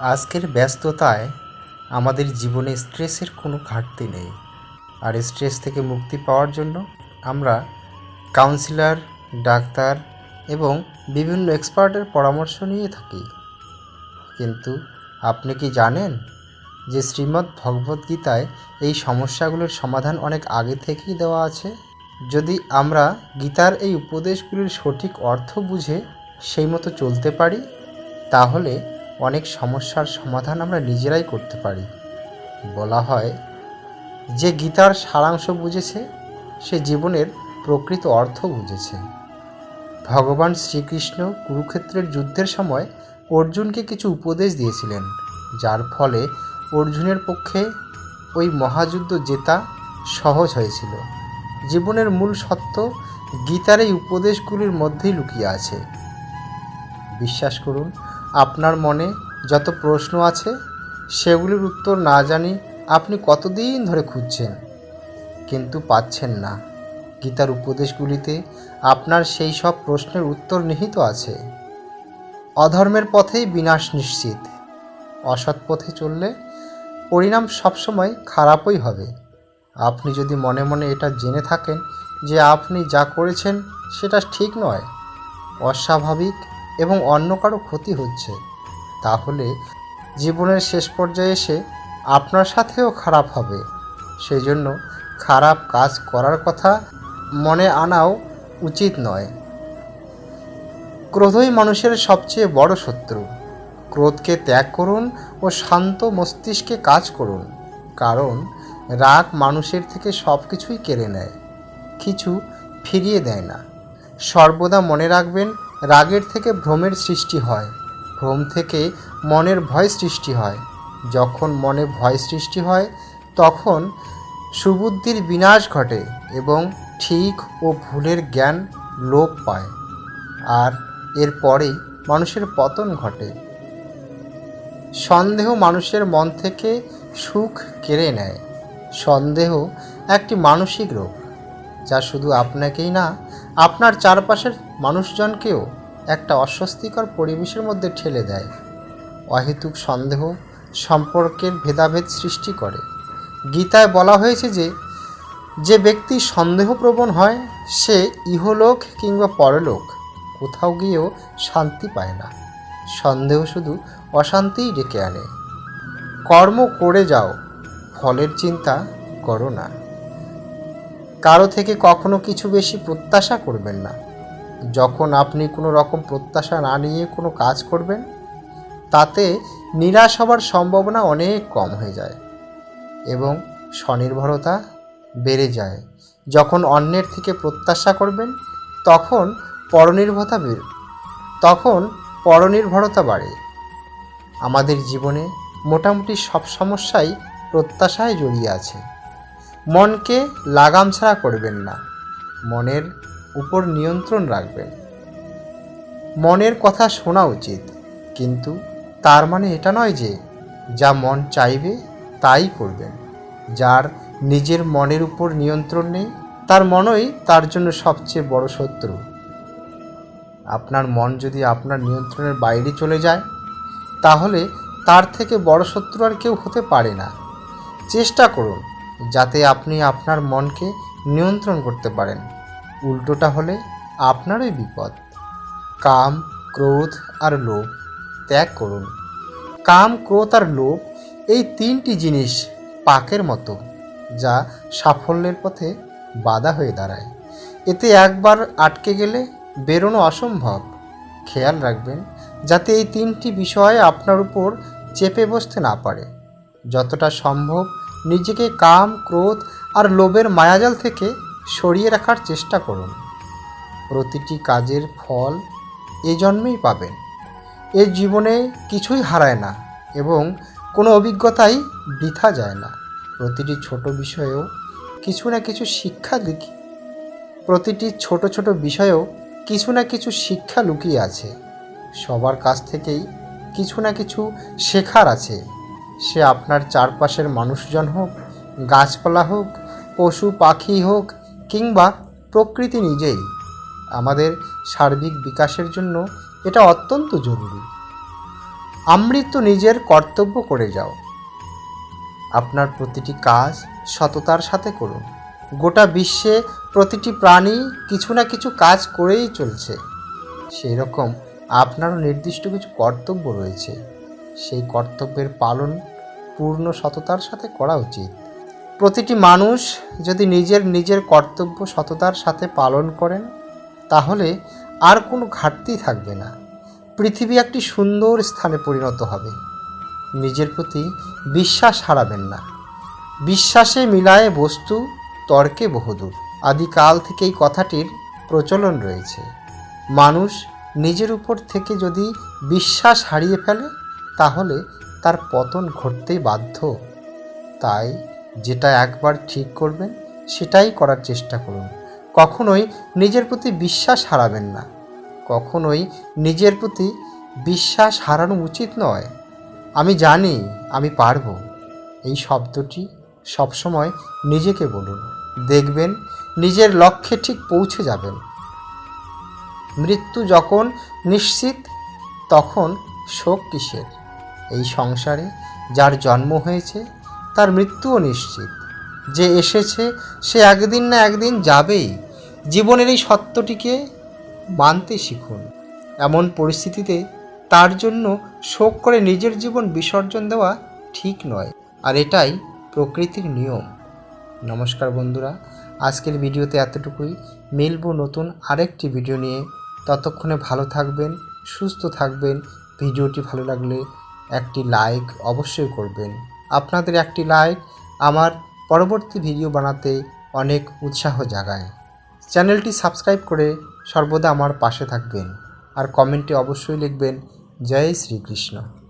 আজকের ব্যস্ততায় আমাদের জীবনে স্ট্রেসের কোনো ঘাটতি নেই। আর স্ট্রেস থেকে মুক্তি পাওয়ার জন্য আমরা কাউন্সিলর, ডাক্তার এবং বিভিন্ন এক্সপার্টের পরামর্শ নিয়ে থাকি। কিন্তু আপনি কি জানেন যে শ্রীমদ্ ভগবদ্গীতায় এই সমস্যাগুলোর সমাধান অনেক আগে থেকেই দেওয়া আছে? যদি আমরা গীতার এই উপদেশগুলির সঠিক অর্থ বুঝে সেই মতো চলতে পারি, তাহলে অনেক সমস্যার সমাধান আমরা নিজেরাই করতে পারি। বলা হয়, যে গীতার সারাংশ বুঝেছে, সে জীবনের প্রকৃত অর্থ বুঝেছে। ভগবান শ্রীকৃষ্ণ কুরুক্ষেত্রের যুদ্ধের সময় অর্জুনকে কিছু উপদেশ দিয়েছিলেন, যার ফলে অর্জুনের পক্ষে ওই মহাযুদ্ধ জেতা সহজ হয়েছিল। জীবনের মূল সত্য গীতার এই উপদেশগুলির মধ্যেই লুকিয়ে আছে। বিশ্বাস করুন আপনার মনে যত প্রশ্ন আছে, সেগুলির উত্তর না জানি আপনি কতদিন ধরে খুঁজছেন। কিন্তু পাচ্ছেন না। গীতার উপদেশগুলিতে আপনার সেই সব প্রশ্নের উত্তর নিহিত আছে। অধর্মের পথেই বিনাশ নিশ্চিত। অসৎ পথে চললে পরিণাম সবসময় খারাপই হবে। আপনি যদি মনে মনে এটা জেনে থাকেন যে আপনি যা করেছেন সেটা ঠিক নয়, অস্বাভাবিক এবং অন্য কারও ক্ষতি হচ্ছে, তাহলে জীবনের শেষ পর্যায়ে এসে আপনার সাথেও খারাপ হবে। সেই জন্য খারাপ কাজ করার কথা মনে আনাও উচিত নয়। ক্রোধই মানুষের সবচেয়ে বড় শত্রু। ক্রোধকে ত্যাগ করুন ও শান্ত মস্তিষ্কে কাজ করুন, কারণ রাগ মানুষের থেকে সব কিছুই কেড়ে নেয়, কিছু ফিরিয়ে দেয় না। সর্বদা মনে রাখবেন রাগের থেকে ভ্রমের সৃষ্টি হয়। ভ্রম থেকে মনের ভয় সৃষ্টি হয়। যখন মনে ভয় সৃষ্টি হয়, তখন সুবুদ্ধির বিনাশ ঘটে এবং ঠিক ও ভুলের জ্ঞান লোপ পায়। আর এর পরেই মানুষের পতন ঘটে। সন্দেহ মানুষের মন থেকে সুখ কেড়ে নেয়। সন্দেহ একটি মানসিক রোগ, যা শুধু আপনাকেই না আপনার চারপাশের মানুষজনকেও একটা অস্বস্তিকর পরিবেশের মধ্যে ঠেলে দেয়। অহেতুক সন্দেহ সম্পর্কের ভেদাভেদ সৃষ্টি করে। গীতায় বলা হয়েছে যে যে ব্যক্তি সন্দেহপ্রবণ হয়, সে ইহলোক কিংবা পরলোক, কোথাও গিয়েও শান্তি পায় না। সন্দেহ শুধু অশান্তিই ডেকে আনে। কর্ম করে যাও, ফলের চিন্তা করো না। কারও থেকে কখনো কিছু বেশি প্রত্যাশা করবেন না। যখন আপনি কোনো রকম প্রত্যাশা না নিয়ে কোনো কাজ করবেন, তাতে নিরাশ হবার সম্ভাবনা অনেক কম হয়ে যায় এবং স্বনির্ভরতা বেড়ে যায়। যখন অন্যের থেকে প্রত্যাশা করবেন, তখন পরনির্ভরতা বের তখন পরনির্ভরতা বাড়ে। আমাদের জীবনে মোটামুটি সব সমস্যাই প্রত্যাশায় জড়িয়ে আছে। মনকে লাগাম ছাড়া করবেন না, মনের উপর নিয়ন্ত্রণ রাখবেন। মনের কথা শোনা উচিত, কিন্তু তার মানে এটা নয় যে যা মন চাইবে তাই করবেন। যার নিজের মনের উপর নিয়ন্ত্রণ নেই, তার মনই তার জন্য সবচেয়ে বড় শত্রু। আপনার মন যদি আপনার নিয়ন্ত্রণের বাইরে চলে যায়, তাহলে তার থেকে বড় শত্রু আর কেউ হতে পারে না। চেষ্টা করুন যাতে আপনি আপনার মনকে নিয়ন্ত্রণ করতে পারেন। উল্টোটা হলে আপনারই বিপদ। কাম, ক্রোধ আর লোভ ত্যাগ করুন। কাম, ক্রোধ আর লোভ এই তিনটি জিনিস পাকের মতো, যা সাফল্যের পথে বাধা হয়ে দাঁড়ায়। এতে একবার আটকে গেলে বেরোনো অসম্ভব। খেয়াল রাখবেন, যাতে এই তিনটি বিষয় আপনার উপর চেপে বসতে না পারে। যতটা সম্ভব নিজেকে কাম, ক্রোধ আর লোভের মায়াজাল থেকে সরিয়ে রাখার চেষ্টা করুন। প্রতিটি কাজের ফল এ জন্মেই পাবেন এ জীবনে কিছুই হারায় না এবং কোনো অভিজ্ঞতাই বৃথা যায় না। প্রতিটি ছোট বিষয়েও কিছু না কিছু শিক্ষা লিখি প্রতিটি ছোট ছোট বিষয়েও কিছু না কিছু শিক্ষা লুকিয়ে আছে। সবার কাছ থেকেই কিছু না কিছু শেখার আছে। সে আপনার চারপাশের মানুষজন হোক, গাছপালা হোক, পশু পাখি হোক, কিংবা প্রকৃতি নিজেই, আমাদের সার্বিক বিকাশের জন্য এটা অত্যন্ত জরুরি। আমৃত্যু নিজের কর্তব্য করে যাও। আপনার প্রতিটি কাজ সততার সাথে করুন। গোটা বিশ্বে প্রতিটি প্রাণী কিছু না কিছু কাজ করেই চলছে। সেই রকম আপনারও নির্দিষ্ট কিছু কর্তব্য রয়েছে। সেই কর্তব্যের পালন পূর্ণ সততার সাথে করা উচিত। প্রতিটি মানুষ যদি নিজের নিজের কর্তব্য সততার সাথে পালন করেন, তাহলে আর কোনো ঘাটতি থাকবে না। পৃথিবী একটি সুন্দর স্থানে পরিণত হবে। নিজের প্রতি বিশ্বাস হারাবেন না। বিশ্বাসে মিলায় বস্তু, তর্কে বহুদূর। আদিকাল থেকে এই কথাটির প্রচলন রয়েছে। মানুষ নিজের উপর থেকে যদি বিশ্বাস হারিয়ে ফেলে তাহলে তার পতন ঘটতেই বাধ্য। তাই যেটা একবার ঠিক করবেন, সেটাই করার চেষ্টা করুন। কখনোই নিজের প্রতি বিশ্বাস হারাবেন না। কখনোই নিজের প্রতি বিশ্বাস হারানো উচিত নয়। আমি জানি, আমি পারব। এই শব্দটি সবসময় নিজেকে বলুন। দেখবেন, নিজের লক্ষ্যে ঠিক পৌঁছে যাবেন। মৃত্যু যখন নিশ্চিত, তখন শোক কিসের? এই সংসারে যার জন্ম হয়েছে, তার মৃত্যুও নিশ্চিত। যে এসেছে, সে একদিন না একদিন যাবেই। জীবনের এই সত্যটিকে মানতে শিখুন। এমন পরিস্থিতিতে তার জন্য শোক করে নিজের জীবন বিসর্জন দেওয়া ঠিক নয়, আর এটাই প্রকৃতির নিয়ম। নমস্কার বন্ধুরা, আজকের ভিডিওতে এতটুকুই। মিলব নতুন আরেকটি ভিডিও নিয়ে। ততক্ষণে ভালো থাকবেন, সুস্থ থাকবেন। ভিডিওটি ভালো লাগলে একটি লাইক অবশ্যই করবেন। আপনাদের একটি লাইক আমার পরবর্তী ভিডিও বানাতে অনেক উৎসাহ জাগায়। চ্যানেলটি সাবস্ক্রাইব করে সর্বদা আমার পাশে থাকবেন। আর কমেন্টে অবশ্যই লিখবেন, জয় শ্রীকৃষ্ণ।